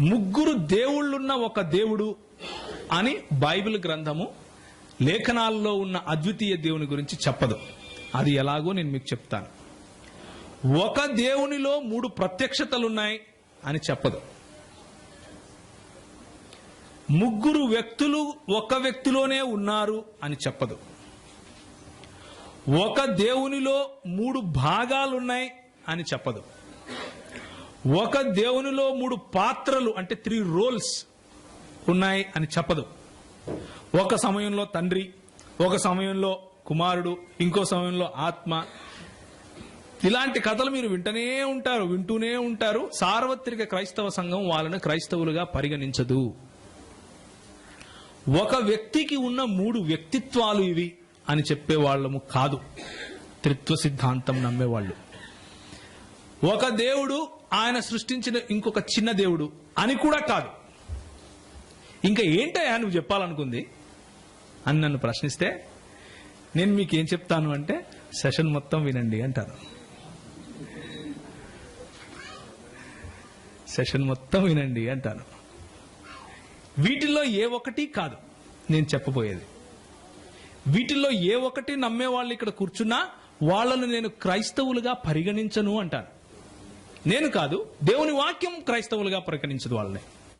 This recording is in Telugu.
ముగ్గురు దేవుళ్ళున్న ఒక దేవుడు అని బైబిల్ గ్రంథము లేఖనాల్లో ఉన్న అద్వితీయ దేవుని గురించి చెప్పదు. అది ఎలాగో నేను మీకు చెప్తాను. ఒక దేవునిలో మూడు ప్రత్యక్షతలున్నాయి అని చెప్పదు. ముగ్గురు వ్యక్తులు ఒక వ్యక్తిలోనే ఉన్నారు అని చెప్పదు. ఒక దేవునిలో మూడు భాగాలున్నాయి అని చెప్పదు. ఒక దేవునిలో మూడు పాత్రలు అంటే త్రీ రోల్స్ ఉన్నాయి అని చెప్పదు. ఒక సమయంలో తండ్రి ఒక సమయంలో కుమారుడు ఇంకో సమయంలో ఆత్మ. ఇలాంటి కథలు మీరు వింటూనే ఉంటారు వింటూనే ఉంటారు. సార్వత్రిక క్రైస్తవ సంఘం వాళ్ళను క్రైస్తవులుగా పరిగణించదు. ఒక వ్యక్తికి ఉన్న మూడు వ్యక్తిత్వాలు ఇవి అని చెప్పే వాళ్ళము కాదు. త్రిత్వ సిద్ధాంతం నమ్మేవాళ్ళు. ఒక దేవుడు ఆయన సృష్టించిన ఇంకొక చిన్న దేవుడు అని కూడా కాదు. ఇంకా ఏంటయ్యా నువ్వు చెప్పాలనుకుంది? అని నన్ను ప్రశ్నిస్తే నేను మీకు ఏం చెప్తాను అంటే సెషన్ మొత్తం వినండి అంటాను సెషన్ మొత్తం వినండి అంటాను వీటిల్లో ఏ ఒక్కటి కాదు నేను చెప్పబోయేది. వీటిల్లో ఏ ఒక్కటి నమ్మే వాళ్ళు ఇక్కడ కూర్చున్నా వాళ్ళను నేను క్రైస్తవులుగా పరిగణించను అంటాను నేను కాదు దేవుని వాక్యం క్రైస్తవులుగా ప్రకటించదు వాళ్ళని.